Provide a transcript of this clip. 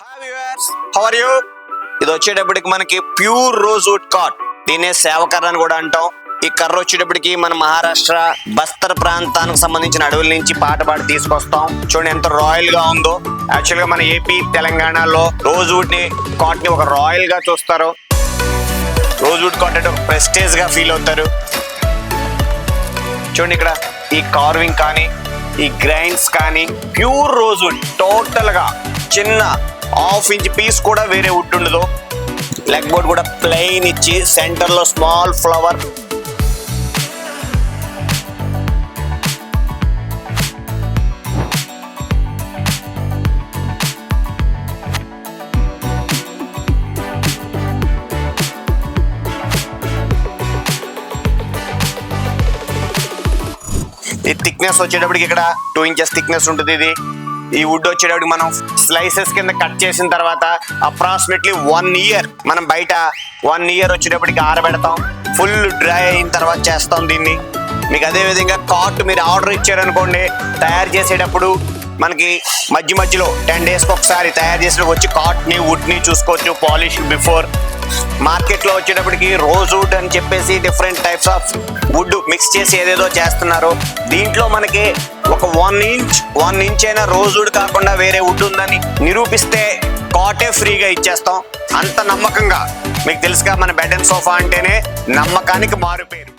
Hi viewers how are you ఇది వచ్చేటప్పటికి మనకి ప్యూర్ రోజ్ వుడ్ కాట్ దీనే సేవకర్ర అని కూడా అంటాం. ఈ కర్ర వచ్చేటప్పటికి మన మహారాష్ట్ర బస్తర్ ప్రాంతానికి సంబంధించిన అడవుల నుంచి పాట పాడి తీసుకొస్తాం. చూడండి ఎంత రాయల్గా ఉందో. యాక్చువల్గా మన ఏపీ తెలంగాణలో రోజ్ వుడ్ని కాట్ని ఒక రాయల్గా చూస్తారు. రోజ్ వుడ్ కాట్ అంటే ఒక ప్రెస్టేజ్గా ఫీల్ అవుతారు. చూడండి ఇక్కడ ఈ కార్వింగ్ కానీ ఈ గ్రైండ్స్ కానీ ప్యూర్ రోజ్ వుడ్ టోటల్గా చిన్న హాఫ్ ఇంచ్ పీస్ కూడా వేరే వుడ్ ఉండదు. లెగ్ బోర్డ్ కూడా ప్లెయిన్ ఇచ్చి సెంటర్లో స్మాల్ ఫ్లవర్. ఈ థిక్నెస్ వచ్చేటప్పటికి ఇక్కడ టూ ఇంచెస్ థిక్నెస్ ఉంటుంది ఇది. ఈ వుడ్ వచ్చేటప్పటికి మనం స్లైసెస్ కింద కట్ చేసిన తర్వాత అప్రాక్సిమేట్లీ వన్ ఇయర్ మనం బయట వన్ ఇయర్ వచ్చేటప్పటికి ఆరబెడతాం. ఫుల్ డ్రై అయిన తర్వాత చేస్తాం దీన్ని. మీకు అదే విధంగా మీరు ఆర్డర్ ఇచ్చారనుకోండి తయారు చేసేటప్పుడు మనకి మధ్య మధ్యలో టెన్ డేస్కి ఒకసారి తయారు చేసిన వచ్చి కాట్ని వుడ్ని చూసుకోవచ్చు పాలిష్ బిఫోర్ మార్కెట్లో వచ్చేటప్పటికి రోజ్ వుడ్ అని చెప్పేసి different types of wood mix చేసి ఏదేదో చేస్తున్నారు. దీంట్లో మనకి ఒక వన్ ఇంచ్ వన్ ఇంచ్ అయినా రోజ్ వుడ్ కాకుండా వేరే వుడ్ ఉందని నిరూపిస్తే కాటే ఫ్రీగా ఇచ్చేస్తాం. అంత నమ్మకంగా. మీకు తెలుసుగా మన బెడ్ అండ్ సోఫా అంటేనే నమ్మకానికి మారుపేరు